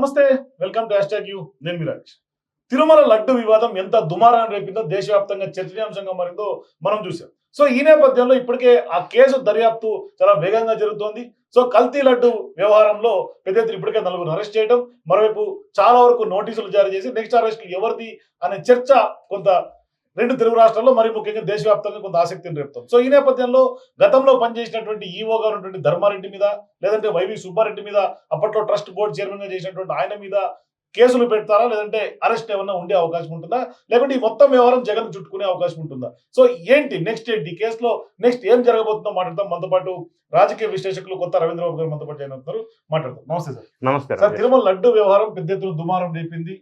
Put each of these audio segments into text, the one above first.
నమస్తే welcome to hash you నేను మిరాజ్ తిరుమల లడ్డు వివాదం ఎంత దుమారాన్ని రేపిందో దేశవ్యాప్తంగా చర్చనీయాంశంగా మారిందో మనం చూసాం సో ఈ నేపథ్యంలో ఇప్పటికే ఆ కేసు దర్యాప్తు చాలా వేగంగా జరుగుతోంది. సో కల్తీ లడ్డు వ్యవహారంలో పెద్ద ఎత్తున ఇప్పటికే నలుగురు అరెస్ట్ చేయడం మరోవైపు చాలా వరకు నోటీసులు జారీ చేసి నెక్స్ట్ అరెస్ట్ ఎవరిది అనే చర్చ కొంత రెండు తెలుగు రాష్ట్రాల్లో మరి ముఖ్యంగా దేశవ్యాప్తంగా కొంత ఆసక్తిని రేపుతాం. సో ఈ నేపథ్యంలో గతంలో పనిచేసినటువంటి ఈఓగా ఉన్నటువంటి ధర్మారెడ్డి మీద లేదంటే వైవి సుబ్బారెడ్డి మీద అప్పట్లో ట్రస్ట్ బోర్డు చైర్మన్గా చేసినటువంటి ఆయన మీద కేసులు పెడతారా లేదంటే అరెస్ట్ ఏమన్నా ఉండే అవకాశం ఉంటుందా? లేకుంటే ఈ మొత్తం వ్యవహారం జగన్ చుట్టుకునే అవకాశం ఉంటుందా? సో ఏంటి నెక్స్ట్ ఏంటి కేసులో నెక్స్ట్ ఏం జరగబోతుందో మాట్లాడతాం. మనతో పాటు రాజకీయ విశ్లేషకులు కొత్త రవీంద్ర బాబు గారు మనతో పాటు జాయిన్ అవుతున్నారు. మాట్లాడతాం నమస్తే సార్. నమస్తే సార్ తిరుమల లడ్డు వ్యవహారం పెద్ద ఎత్తున దుమారం రేపింది.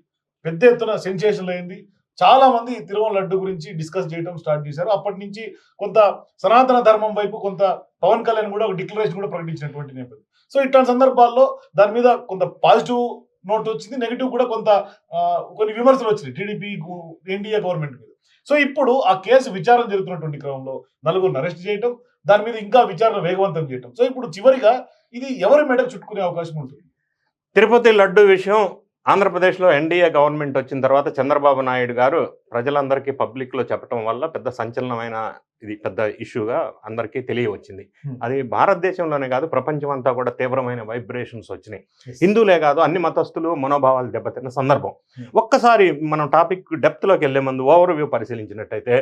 పెద్ద ఎత్తున సెన్సేషన్ అయింది చాలా మంది తిరుమల లడ్డు గురించి డిస్కస్ చేయడం స్టార్ట్ చేశారు. అప్పటి నుంచి కొంత సనాతన ధర్మం వైపు కొంత పవన్ కళ్యాణ్ కూడా ఒక డిక్లరేషన్ కూడా ప్రకటించినటువంటి నేపథ్యం. సో ఇట్లాంటి సందర్భాల్లో దాని మీద కొంత పాజిటివ్ నోట్ వచ్చింది. నెగిటివ్ కూడా కొంత కొన్ని విమర్శలు వచ్చినాయి టీడీపీ ఎన్డీఏ గవర్నమెంట్ మీద. సో ఇప్పుడు ఆ కేసు విచారణ జరుగుతున్నటువంటి క్రమంలో నలుగురిని అరెస్ట్ చేయటం దాని మీద ఇంకా విచారణ వేగవంతం చేయటం. సో ఇప్పుడు చివరిగా ఇది ఎవరి మెడకు చుట్టుకునే అవకాశం ఉంటుంది? తిరుపతి లడ్డు విషయం ఆంధ్రప్రదేశ్లో ఎన్డీఏ గవర్నమెంట్ వచ్చిన తర్వాత చంద్రబాబు నాయుడు గారు ప్రజలందరికీ పబ్లిక్లో చెప్పడం వల్ల పెద్ద సంచలనమైన ఇది పెద్ద ఇష్యూగా అందరికీ తెలియవచ్చింది. అది భారతదేశంలోనే కాదు ప్రపంచం అంతా కూడా తీవ్రమైన వైబ్రేషన్స్ వచ్చినాయి హిందువులే కాదు అన్ని మతస్థులు మనోభావాలు దెబ్బతిన్న సందర్భం. ఒక్కసారి మనం టాపిక్ డెప్త్లోకి వెళ్ళే ముందు ఓవర్ వ్యూ పరిశీలించినట్టయితే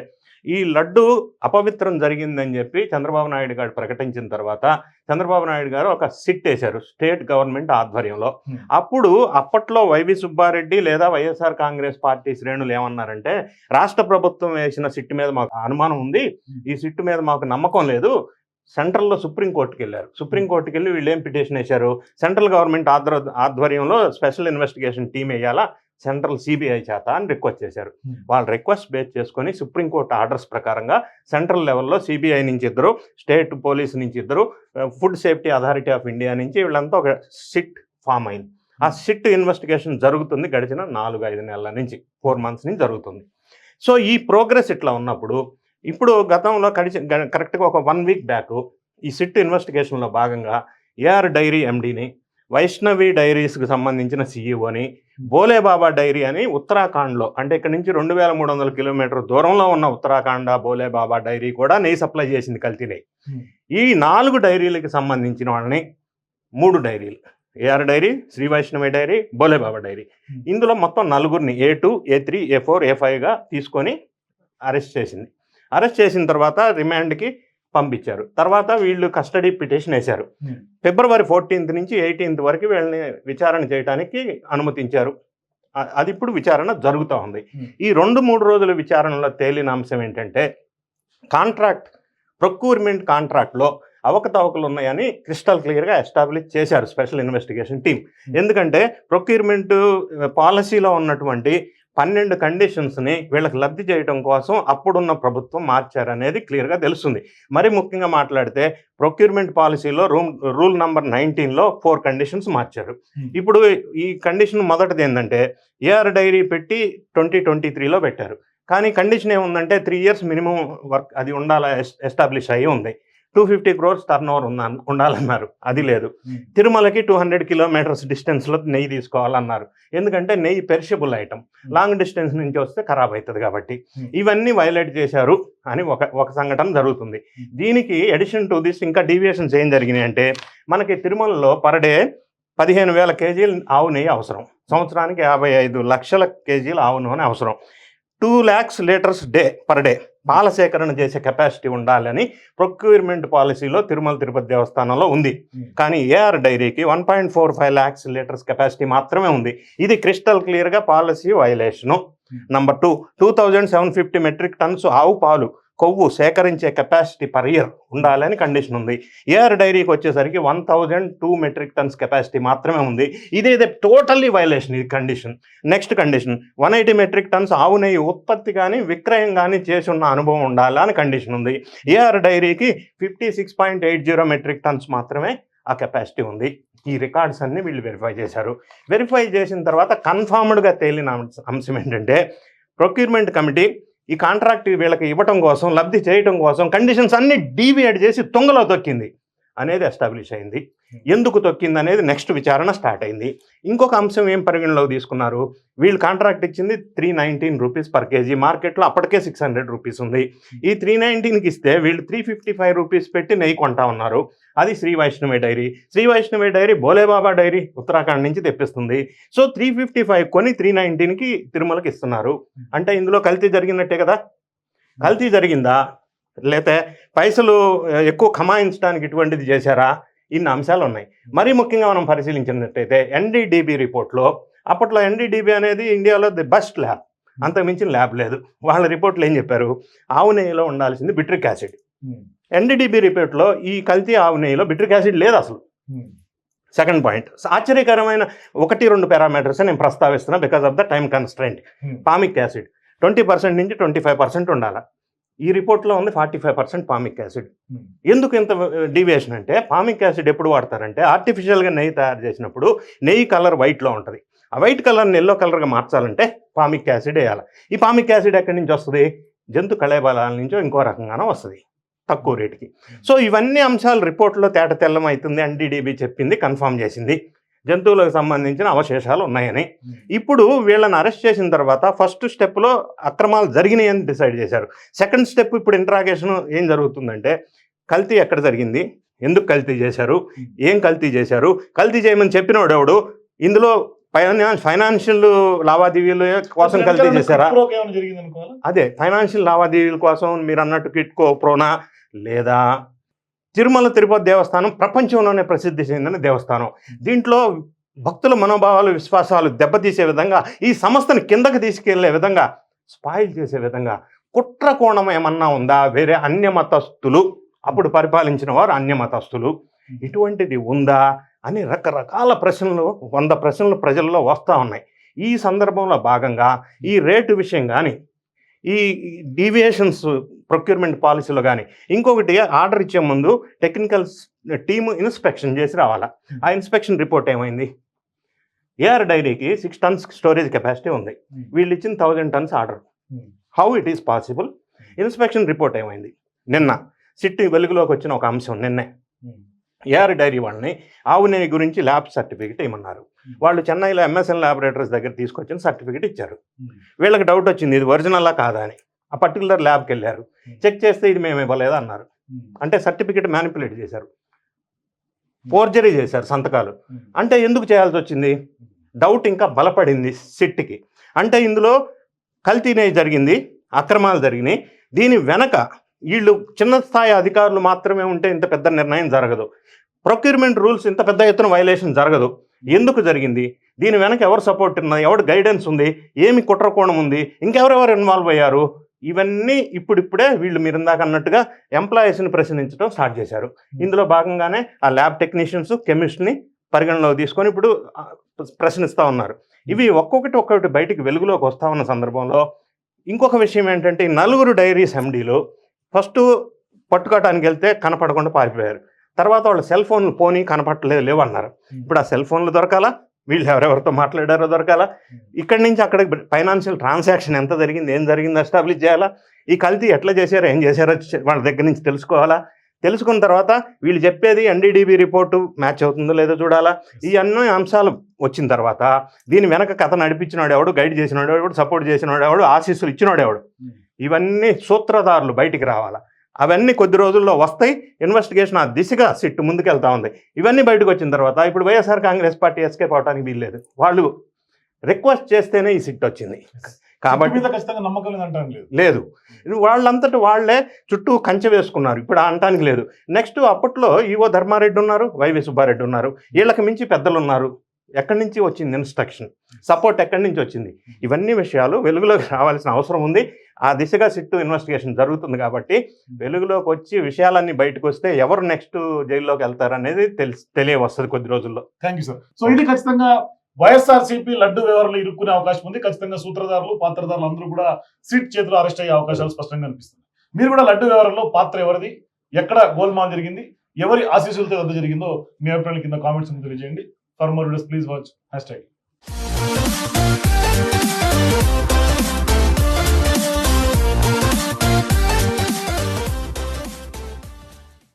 ఈ లడ్డు అపవిత్రం జరిగిందని చెప్పి చంద్రబాబు నాయుడు గారు ప్రకటించిన తర్వాత చంద్రబాబు నాయుడు గారు ఒక సిట్ వేశారు స్టేట్ గవర్నమెంట్ ఆధ్వర్యంలో. అప్పుడు అప్పట్లో వైవి సుబ్బారెడ్డి లేదా వైఎస్ఆర్ కాంగ్రెస్ పార్టీ శ్రేణులు ఏమన్నారంటే రాష్ట్ర ప్రభుత్వం వేసిన సిట్ మీద మాకు అనుమానం ఉంది. ఈ సిట్ మీద మాకు నమ్మకం లేదు. సెంట్రల్లో సుప్రీంకోర్టుకి వెళ్ళారు. సుప్రీంకోర్టుకి వెళ్ళి వీళ్ళు ఏం పిటిషన్ వేశారు? సెంట్రల్ గవర్నమెంట్ ఆధ్ర ఆధ్వర్యంలో స్పెషల్ ఇన్వెస్టిగేషన్ టీం వేయాలా? సెంట్రల్ సిబిఐ చేత అని రిక్వెస్ట్ చేశారు. వాళ్ళ రిక్వెస్ట్ బేస్ చేసుకొని సుప్రీంకోర్టు ఆర్డర్స్ ప్రకారంగా సెంట్రల్ లెవెల్లో సిబిఐ నుంచి ఇద్దరు స్టేట్ పోలీస్ నుంచి ఇద్దరు Food Safety Authority of India నుంచి వీళ్ళంతా ఒక సిట్ ఫామ్ అయింది. ఆ సిట్ ఇన్వెస్టిగేషన్ జరుగుతుంది గడిచిన నాలుగు ఐదు నెలల నుంచి ఫోర్ మంత్స్ నుంచి జరుగుతుంది. సో ఈ ప్రోగ్రెస్ ఇట్లా ఉన్నప్పుడు ఇప్పుడు గతంలో గడిచి కరెక్ట్గా ఒక వన్ వీక్ బ్యాక్ ఈ సిట్ ఇన్వెస్టిగేషన్లో భాగంగా ఏఆర్ డైరీ ఎండీని వైష్ణవి డైరీస్కి సంబంధించిన సీఈఓని బోలే బాబా డైరీ అని ఉత్తరాఖండ్లో అంటే ఇక్కడ నుంచి రెండు వేల మూడు వందల కిలోమీటర్ దూరంలో ఉన్న ఉత్తరాఖండ బోలే బాబా డైరీ కూడా నెయ్యి సప్లై చేసింది కల్తీ నెయ్యి. ఈ నాలుగు డైరీలకి సంబంధించిన వాళ్ళని మూడు డైరీలు. AR dairy Shri Vaishnavi dairy Bhole Baba dairy Hmm. ఇందులో మొత్తం నలుగురిని A two A three A four ఏ ఫైవ్గా తీసుకొని అరెస్ట్ చేసింది అరెస్ట్ చేసిన తర్వాత రిమాండ్కి పంపించారు తర్వాత వీళ్ళు కస్టడీ పిటిషన్ వేశారు Hmm. ఫిబ్రవరి ఫోర్టీన్త్ నుంచి ఎయిటీన్త్ వరకు వీళ్ళని విచారణ చేయడానికి అనుమతించారు అది ఇప్పుడు విచారణ జరుగుతూ ఉంది Hmm. ఈ రెండు మూడు రోజుల విచారణలో తేలిన అంశం ఏంటంటే కాంట్రాక్ట్ ప్రొక్యూర్మెంట్ కాంట్రాక్ట్లో అవకతవకలు ఉన్నాయని క్రిస్టల్ క్లియర్గా ఎస్టాబ్లిష్ చేశారు స్పెషల్ ఇన్వెస్టిగేషన్ టీం ఎందుకంటే ప్రొక్యూర్మెంట్ పాలసీలో ఉన్నటువంటి పన్నెండు కండిషన్స్ని వీళ్ళకి లబ్ధి చేయడం కోసం అప్పుడున్న ప్రభుత్వం మార్చారనేది క్లియర్గా తెలుస్తుంది. మరి ముఖ్యంగా మాట్లాడితే ప్రొక్యూర్మెంట్ పాలసీలో రూమ్ రూల్ నంబర్ నైన్టీన్లో ఫోర్ కండిషన్స్ మార్చారు. ఇప్పుడు ఈ కండిషన్ మొదటిది ఏంటంటే ఏఆర్ డైరీ పెట్టి ట్వంటీ ట్వంటీ త్రీలో పెట్టారు. కానీ కండిషన్ ఏముందంటే త్రీ ఇయర్స్ మినిమం వర్క్ అది ఉండాల ఎస్టాబ్లిష్ అయ్యి ఉంది. Two fifty crores turn over ఉంద ఉండాలన్నారు. అది లేదు. Hmm. తిరుమలకి టూ హండ్రెడ్ కిలోమీటర్స్ డిస్టెన్స్లో నెయ్యి తీసుకోవాలన్నారు. ఎందుకంటే నెయ్యి పెరిషబుల్ ఐటమ్ లాంగ్ డిస్టెన్స్ నుంచి వస్తే ఖరాబ్ అవుతుంది కాబట్టి. Hmm. ఇవన్నీ వైలేట్ చేశారు అని ఒక ఒక సంఘటన జరుగుతుంది. Hmm. దీనికి ఎడిషన్ టు దిస్ ఇంకా డీవియేషన్స్ ఏం జరిగినాయి అంటే మనకి తిరుమలలో పర్ డే పదిహేను వేల కేజీలు ఆవు నెయ్యి అవసరం. సంవత్సరానికి యాభై ఐదు లక్షల కేజీలు ఆవు నూనె అవసరం. Two lakhs litres day per day పాల సేకరణ చేసే కెపాసిటీ ఉండాలని ప్రొక్యూర్మెంట్ పాలసీలో తిరుమల తిరుపతి దేవస్థానంలో ఉంది Hmm. కానీ ఏఆర్ డైరీకి one point four five lakhs litres capacity మాత్రమే ఉంది ఇది క్రిస్టల్ క్లియర్గా policy violation. Number two two thousand seven fifty metric tons ఆవు పాలు కొవ్వు సేకరించే కెపాసిటీ పర్ ఇయర్ ఉండాలని కండిషన్ ఉంది. ఏఆర్ డైరీకి వచ్చేసరికి one thousand two metric tons capacity మాత్రమే ఉంది. ఇదేదే టోటల్లీ వైలేషన్ ఇది condition next condition one eighty metric tons ఆవు నెయ్యి ఉత్పత్తి కానీ విక్రయం కానీ చేసి ఉన్న అనుభవం ఉండాలా అని కండిషన్ ఉంది. ఏఆర్ డైరీకి fifty six point eight zero metric tons మాత్రమే ఆ కెపాసిటీ ఉంది. ఈ రికార్డ్స్ అన్ని వీళ్ళు వెరిఫై చేశారు. వెరిఫై చేసిన తర్వాత కన్ఫర్మ్డ్గా తేలిన అంశం ఏంటంటే ప్రొక్యూర్మెంట్ కమిటీ ఈ కాంట్రాక్ట్ వీళ్ళకి ఇవ్వటం కోసం లబ్ధి చేయటం కోసం కండిషన్స్ అన్ని డీవియేట్ చేసి తొంగలో తొక్కింది. అనేది ఎస్టాబ్లిష్ అయింది. ఎందుకు తొక్కింది అనేది నెక్స్ట్ విచారణ స్టార్ట్ అయింది. ఇంకొక అంశం ఏం పరిగణలోకి తీసుకున్నారు? వీళ్ళు కాంట్రాక్ట్ ఇచ్చింది three nineteen rupees per kg మార్కెట్లో అప్పటికే సిక్స్ హండ్రెడ్ రూపీస్ ఉంది. ఈ త్రీ నైన్టీన్కి ఇస్తే వీళ్ళు త్రీ ఫిఫ్టీ ఫైవ్ రూపీస్ పెట్టి నెయ్యి కొంటా ఉన్నారు. అది Shri Vaishnavi dairy. Shri Vaishnavi dairy Bholebaba dairy Uttarakhand నుంచి తెప్పిస్తుంది. సో త్రీ ఫిఫ్టీ ఫైవ్ కొని త్రీ నైన్టీన్కి తిరుమలకి ఇస్తున్నారు. అంటే ఇందులో కల్తీ జరిగినట్టే కదా? కల్తీ జరిగిందా? లేతే పైసలు ఎక్కువ కమాయించడానికి ఇటువంటిది చేశారా? ఇన్ని అంశాలు ఉన్నాయి. మరీ ముఖ్యంగా మనం పరిశీలించినట్టయితే ఎన్డీడీబీ రిపోర్ట్లో అప్పట్లో ఎన్డీడీబీ అనేది ఇండియాలో ది బెస్ట్ ల్యాబ్. అంతకుమించిన ల్యాబ్ లేదు. వాళ్ళ రిపోర్ట్లు ఏం చెప్పారు? ఆవు నెయ్యిలో ఉండాల్సింది బిట్రిక్ యాసిడ్. ఎన్డీడీబీ రిపోర్ట్లో ఈ కల్తీ ఆవు నెయ్యిలో బిట్రిక్ యాసిడ్ లేదు అసలు. సెకండ్ పాయింట్ ఆశ్చర్యకరమైన ఒకటి రెండు పారామీటర్స్ నేను ప్రస్తావిస్తున్నా because of the time constraint palmitic acid twenty percent నుంచి ట్వంటీ ఫైవ్ పర్సెంట్ ఉండాలి. ఈ రిపోర్ట్లో ఉంది forty five percent palmitic acid ఎందుకు ఇంత డీవియేషన్ అంటే పామిక్ యాసిడ్ ఎప్పుడు వాడతారంటే ఆర్టిఫిషియల్గా నెయ్యి తయారు చేసినప్పుడు నెయ్యి కలర్ వైట్లో ఉంటుంది. ఆ వైట్ కలర్ని ఎల్లో కలర్గా మార్చాలంటే పామిక్ యాసిడ్ వేయాలి. ఈ పామిక్ యాసిడ్ ఎక్కడి నుంచి వస్తుంది? జంతు కళేబలాల నుంచో ఇంకో రకంగానో వస్తుంది. తక్కువ రేటుకి. సో ఇవన్నీ అంశాలు రిపోర్ట్లో తేట తెల్లం అవుతుంది ఎన్డీడీబీ చెప్పింది కన్ఫర్మ్ చేసింది. జంతువులకు సంబంధించిన అవశేషాలు ఉన్నాయని. ఇప్పుడు వీళ్ళని అరెస్ట్ చేసిన తర్వాత ఫస్ట్ స్టెప్లో అక్రమాలు జరిగినాయి అని డిసైడ్ చేశారు. సెకండ్ స్టెప్ ఇప్పుడు ఇంట్రాగేషన్ ఏం జరుగుతుందంటే కల్తీ ఎక్కడ జరిగింది? ఎందుకు కల్తీ చేశారు? ఏం కల్తీ చేశారు? కల్తీ చేయమని చెప్పినోడు ఎవడు ఇందులో ఫైనాన్షియల్ లావాదేవీల కోసం కల్తీ చేశారా? అదే ఫైనాన్షియల్ లావాదేవీల కోసం మీరు అన్నట్టు కిట్కో ప్రోనా లేదా తిరుమల తిరుపతి దేవస్థానం ప్రపంచంలోనే ప్రసిద్ధి చెందిన దేవస్థానం. దీంట్లో భక్తుల మనోభావాలు విశ్వాసాలు దెబ్బతీసే విధంగా ఈ సంస్థను కిందకి తీసుకెళ్ళే విధంగా స్పాయిల్ చేసే విధంగా కుట్ర కోణం ఏమన్నా ఉందా? వేరే అన్యమతస్థులు అప్పుడు పరిపాలించిన వారు అన్యమతస్థులు ఇటువంటిది ఉందా? అని రకరకాల ప్రశ్నలు వంద ప్రశ్నలు ప్రజల్లో వస్తూ ఉన్నాయి. ఈ సందర్భంలో భాగంగా ఈ రేటు విషయం కానీ ఈ డీవియేషన్స్ ప్రొక్యూర్మెంట్ పాలసీలో కానీ ఇంకొకటి ఆర్డర్ ఇచ్చే ముందు టెక్నికల్ టీము ఇన్స్పెక్షన్ చేసి రావాలా. ఆ ఇన్స్పెక్షన్ రిపోర్ట్ ఏమైంది? ఏఆర్ డైరీకి సిక్స్ టన్స్ స్టోరేజ్ కెపాసిటీ ఉంది. వీళ్ళు ఇచ్చిన thousand tons order how it is possible inspection report ఏమైంది? నిన్న. సిట్టి వెలుగులోకి వచ్చిన ఒక అంశం నిన్నే. ఏఆర్ డైరీ వాళ్ళని ఆవు నెయ్యి గురించి ల్యాబ్ సర్టిఫికేట్ ఇమ్మన్నారు వాళ్ళు చెన్నైలో ఎంఎస్ఎన్ ల్యాబొరేటరీస్ దగ్గర తీసుకొచ్చిన సర్టిఫికేట్ ఇచ్చారు. వీళ్ళకి డౌట్ వచ్చింది ఇది ఒరిజినల్లా కాదా అని. ఆ పర్టికులర్ ల్యాబ్కి వెళ్ళారు. చెక్ చేస్తే ఇది మేము ఇవ్వలేదు అన్నారు. అంటే సర్టిఫికేట్ మ్యానిపులేట్ చేశారు. ఫోర్జరీ చేశారు సంతకాలు. అంటే ఎందుకు చేయాల్సి వచ్చింది? డౌట్ ఇంకా బలపడింది సిట్కి. అంటే ఇందులో కల్తీనే జరిగింది అక్రమాలు జరిగినాయి. దీని వెనక వీళ్ళు చిన్న స్థాయి అధికారులు మాత్రమే ఉంటే ఇంత పెద్ద నిర్ణయం జరగదు. ప్రొక్యూర్మెంట్ రూల్స్ ఇంత పెద్ద ఎత్తున వైలేషన్ జరగదు. ఎందుకు జరిగింది? దీని వెనక ఎవరు సపోర్ట్ ఉన్నది ఎవరు గైడెన్స్ ఉంది? ఏమి కుట్రకోణం ఉంది? ఇంకెవరెవరు ఇన్వాల్వ్ అయ్యారు? ఇవన్నీ ఇప్పుడిప్పుడే వీళ్ళు మీరు ఇందాక అన్నట్టుగా ఎంప్లాయీస్ని ప్రశ్నించడం స్టార్ట్ చేశారు. ఇందులో భాగంగానే ఆ ల్యాబ్ టెక్నీషియన్స్ కెమిస్ట్ని పరిగణలోకి తీసుకొని ఇప్పుడు ప్రశ్నిస్తూ ఉన్నారు. ఇవి ఒక్కొక్కటి ఒక్కొక్కటి బయటికి వెలుగులోకి వస్తా ఉన్న సందర్భంలో ఇంకొక విషయం ఏంటంటే నలుగురు డైరీస్ ఎండీలు ఫస్ట్ పట్టుకోవడానికి వెళ్తే కనపడకుండా పారిపోయారు. తర్వాత వాళ్ళ సెల్ ఫోన్లు పోనీ కనపడలేదు లేవు అన్నారు ఇప్పుడు ఆ సెల్ ఫోన్లు దొరకాలా? వీళ్ళు ఎవరెవరితో మాట్లాడారో దొరకాలా. ఇక్కడి నుంచి అక్కడ ఫైనాన్షియల్ ట్రాన్సాక్షన్ ఎంత జరిగింది ఏం జరిగింది ఎస్టాబ్లిష్ చేయాలా? ఈ కల్తీ ఎట్లా చేశారో ఏం చేశారో వాళ్ళ దగ్గర నుంచి తెలుసుకోవాలా? తెలుసుకున్న తర్వాత వీళ్ళు చెప్పేది ఎన్డీడీబీ రిపోర్టు మ్యాచ్ అవుతుందో లేదో చూడాలా? ఈ అన్ని అంశాలు వచ్చిన తర్వాత దీని వెనక కథ నడిపించినాడు ఎవడు గైడ్ చేసినాడు ఎవడు సపోర్ట్ చేసినాడు ఎవడు ఆశీస్సులు ఇచ్చినాడు ఎవడు? ఇవన్నీ సూత్రధారులు బయటికి రావాలా. అవన్నీ కొద్ది రోజుల్లో వస్తాయి. ఇన్వెస్టిగేషన్ ఆ దిశగా సిట్టు ముందుకెళ్తా ఉంది. ఇవన్నీ బయటకు వచ్చిన తర్వాత ఇప్పుడు వైఎస్ఆర్ కాంగ్రెస్ పార్టీ ఎస్కేప్ అవడానికి వీల్లేదు. వాళ్ళు రిక్వెస్ట్ చేస్తేనే ఈ సిట్ వచ్చింది. కాబట్టి నమ్మకం లేదు. వాళ్ళంతటి వాళ్ళే చుట్టూ కంచె వేసుకున్నారు. ఇప్పుడు అనటానికి లేదు. నెక్స్ట్ అప్పట్లో ఈవో ధర్మారెడ్డి ఉన్నారు వైవి సుబ్బారెడ్డి ఉన్నారు. వీళ్ళకి మించి పెద్దలు ఉన్నారు. ఎక్కడి నుంచి వచ్చింది ఇన్స్ట్రక్షన్? సపోర్ట్ ఎక్కడి నుంచి వచ్చింది? ఇవన్నీ విషయాలు వెలుగులోకి రావాల్సిన అవసరం ఉంది. ఆ దిశగా సిట్టు ఇన్వెస్టిగేషన్ జరుగుతుంది కాబట్టి వెలుగులోకి వచ్చి విషయాలన్నీ బయటకు వస్తే ఎవరు నెక్స్ట్ జైల్లోకి వెళ్తారనేది తెలిసి తెలియవస్తుంది కొద్ది రోజుల్లో. థ్యాంక్ యూ సార్ సో ఇది ఖచ్చితంగా వైఎస్ఆర్సీపీ లడ్డు వ్యవహారంలో ఇరుక్కునే అవకాశం ఉంది. ఖచ్చితంగా సూత్రధారులు పాత్రధారులు అందరూ కూడా సీట్ చేతిలో అరెస్ట్ అయ్యే అవకాశాలు స్పష్టంగా కనిపిస్తుంది మీరు కూడా లడ్డు వ్యవహారంలో పాత్ర ఎవరిది? ఎక్కడ గోల్మాల్ జరిగింది? ఎవరి ఆశీస్సులతో వద్ద జరిగిందో మీ అభిప్రాయాల కింద కామెంట్స్ తెలియజేయండి. For more videos please watch hashtag